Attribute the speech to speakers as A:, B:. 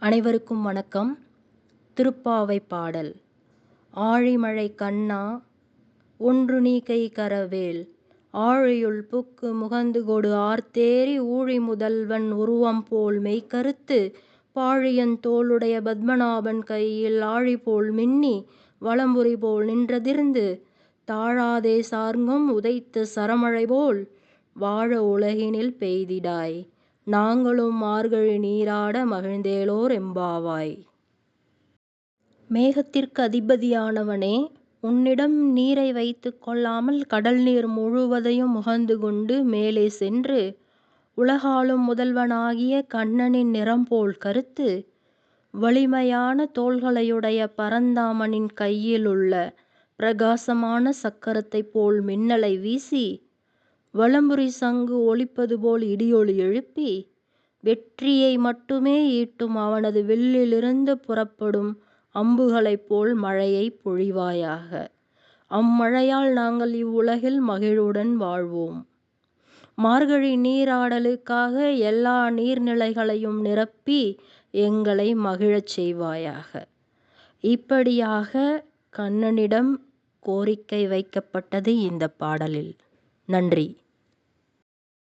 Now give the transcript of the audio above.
A: அனைவருக்கும் வணக்கம். திருப்பாவை பாடல். ஆழிமழை கண்ணா ஒன்று நீ கை கரவேல். ஆழியுள் புக்கு முகந்து கொடு ஆர்த்தேரி ஊழி முதல்வன் உருவம் போல் மெய்கருத்து பாழியன் தோளுடைய பத்மநாபன் கையில் ஆழி போல் மின்னி வளம்புரி போல் நின்றதிர்ந்து. தாழாதே சார்ங்கும் உதைத்த சரமழை போல் வாழ உலகினில் பெய்திடாய். நாங்களும் மார்கழி நீராட மகிழ்ந்தேலோர் எம்பாவாய். மேகத்திற்கு அதிபதியானவனே உன்னிடம் நீரை வைத்துக் கொள்ளாமல் கடல் நீர் முழுவதையும் முகந்து கொண்டு மேலே சென்று உலகாளும் முதல்வனாகிய கண்ணனின் நிறம்போல் கருத்து வலிமையான தோள்களையுடைய பரந்தாமனின் கையிலுள்ள பிரகாசமான சக்கரத்தைப் போல் மின்னலை வீசி வலம்புரி சங்கு ஒலிப்பது போல் இடியொலி எழுப்பி வெற்றியை மட்டுமே ஈட்டும் அவனது வில்லிலிருந்து புறப்படும் அம்புகளைப் போல் மழையைப் பொழிவாயாக. அம்மழையால் நாங்கள் இவ்வுலகில் மகிழ்வுடன் வாழ்வோம். மார்கழி நீராடலுக்காக எல்லா நீர்நிலைகளையும் நிரப்பி எங்களை மகிழச் செய்வாயாக. இப்படியாக கண்ணனிடம் கோரிக்கை வைக்கப்பட்டது இந்தப் பாடலில். நன்றி.